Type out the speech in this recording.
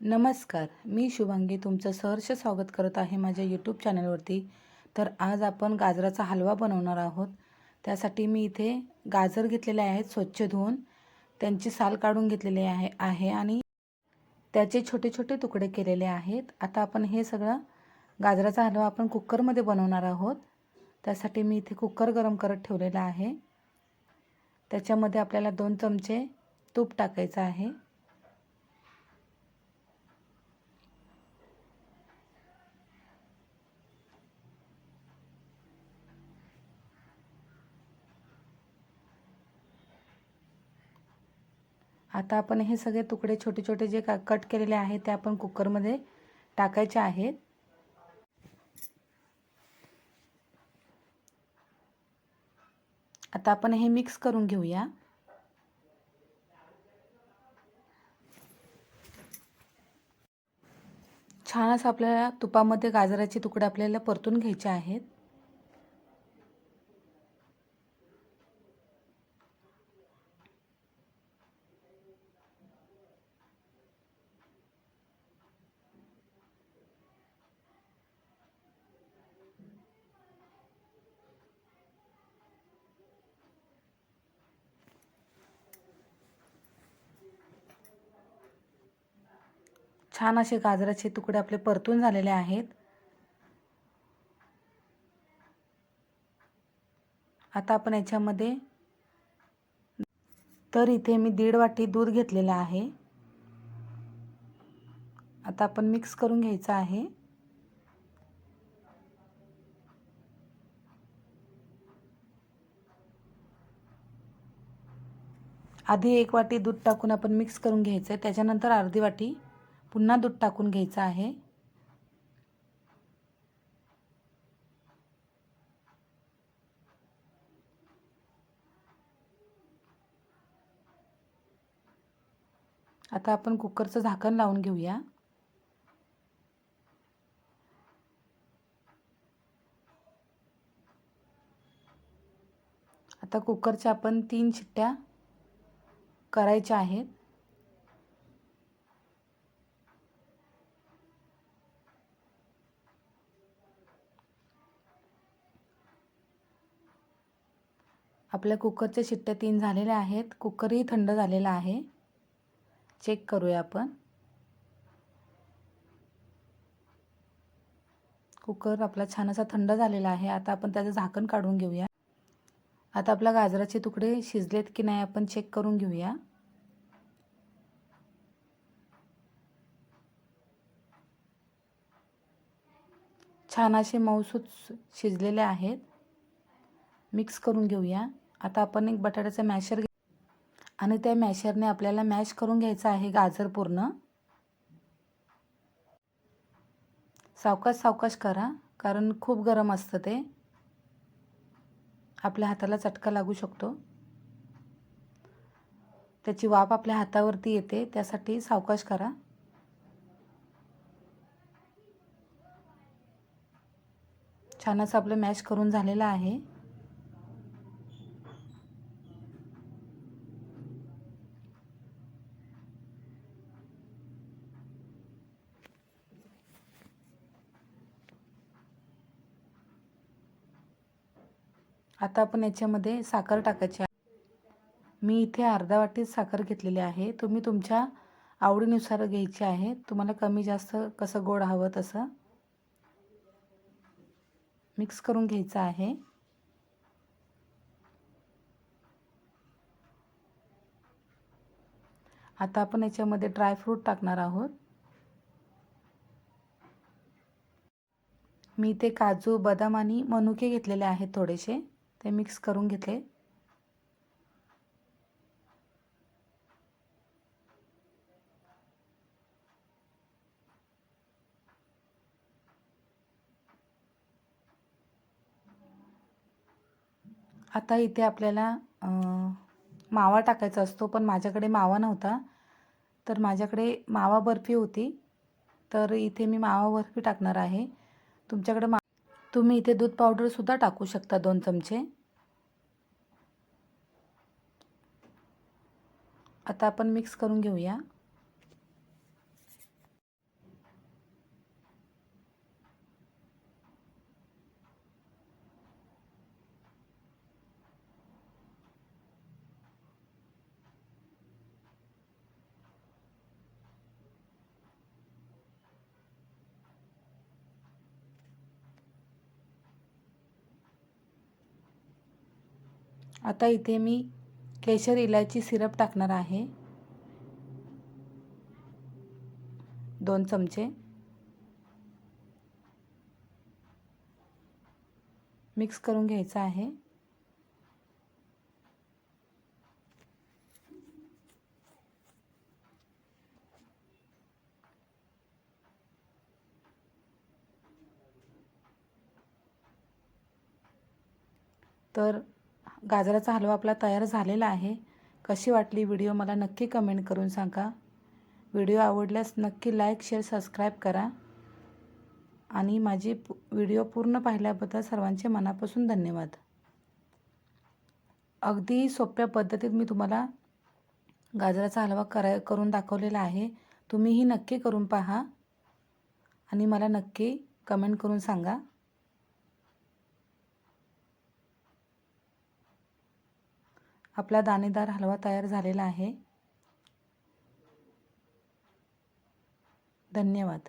नमस्कार मी शुभांगी तुमचं सहर्ष स्वागत करत आहे माझ्या यूट्यूब चॅनलवरती तर आज आपण गाजराचा हलवा बनवणार आहोत. त्यासाठी मी इथे गाजर घेतलेले आहेत स्वच्छ धुवून. त्यांची साल काढून घेतलेली आहे आहे आणि त्याचे छोटे छोटे तुकडे केलेले आहेत. आता आपण हे सगळं गाजराचा हलवा आपण कुकरमध्ये बनवणार आहोत. त्यासाठी मी इथे कुकर गरम करत ठेवलेला आहे. त्याच्यामध्ये आपल्याला दोन चमचे तूप टाकायचं आहे. आता आपण हे सगळे तुकडे छोटे छोटे जे का कट केलेले आहेत ते आपण कुकरमध्ये टाकायचे आहेत. आता आपण हे मिक्स करून घेऊया. छान असं आपल्याला तुपामध्ये गाजराचे तुकडे आपल्याला परतून घ्यायचे आहेत. छान असे गाजराचे तुकडे आपले परतून झालेले आहेत. आता आपण याच्यामध्ये तर इथे मी दीड वाटी दूध घेतलेलं आहे. आता आपण मिक्स करून घ्यायचं आहे. आधी एक वाटी दूध टाकून आपण मिक्स करून घ्यायचं आहे त्याच्यानंतर अर्धी वाटी पुन्हा दूध टाकून घ्यायचं आहे. आता आपण कुकरचं झाकण लावून घेऊया. आता कुकरच्या आपण तीन शिट्ट्या करायच्या आहेत. आपल्या कुकरच्या शिट्ट्या तीन झालेल्या आहेत. कुकरही थंड झालेला आहे. चेक करूया आपण. कुकर आपला छान असा थंड झालेला आहे. आता आपण त्याचं झाकण काढून घेऊया. आता आपल्या गाजराचे तुकडे शिजलेत की नाही आपण चेक करून घेऊया. छान असे मऊसूत शिजलेले आहेत. मिक्स करून घेऊया. आता आपण एक बटाट्याचा मॅशर घे आणि त्या मॅशरने आपल्याला मॅश करून घ्यायचं आहे गाजर पूर्ण. सावकाश सावकाश करा कारण खूप गरम असतं ते. आपल्या हाताला चटका लागू शकतो. त्याची वाफ आपल्या हातावरती येते त्यासाठी सावकाश करा. छान असं आपलं मॅश करून झालेलं आहे. आता आपण याच्यामध्ये साखर टाकायची आहे. मी इथे अर्धा वाटीत साखर घेतलेली आहे. तुम्ही तुमच्या आवडीनुसार घ्यायची आहे. तुम्हाला कमी जास्त कसं गोड हवं तसं मिक्स करून घ्यायचं आहे. आता आपण याच्यामध्ये ड्रायफ्रूट टाकणार आहोत. मी इथे काजू बदाम आणि मनुके घेतलेले आहेत थोडेसे. ते मिक्स करून घेतले आता इथे आपल्याला मावा टाकायचा असतो पण माझ्याकडे मावा नव्हता. तर माझ्याकडे मावा बर्फी होती. तर इथे मी मावा बर्फी टाकणार आहे. तुमच्याकडे मा तुम्ही इथे दूध पावडरसुद्धा टाकू शकता दोन चमचे. आता आपण मिक्स करून घेऊया. आता इथे मी केशर इलायची सिरप टाकणार आहे. दोन चमचे. मिक्स करून घ्यायचं आहे. तर गाजराचा हलवा आपला तयार झालेला आहे. कशी वाटली व्हिडिओ मला नक्की कमेंट करून सांगा. व्हिडिओ आवडल्यास नक्की लाईक शेअर सबस्क्राईब करा. आणि माझी पु व्हिडिओ पूर्ण पाहिल्याबद्दल सर्वांचे मनापासून धन्यवाद. अगदी सोप्या पद्धतीत मी तुम्हाला गाजराचा हलवा करा करून दाखवलेला आहे. तुम्हीही नक्की करून पहा. आणि मला नक्की कमेंट करून सांगा. आपला दाणेदार हलवा तयार झालेला आहे. धन्यवाद.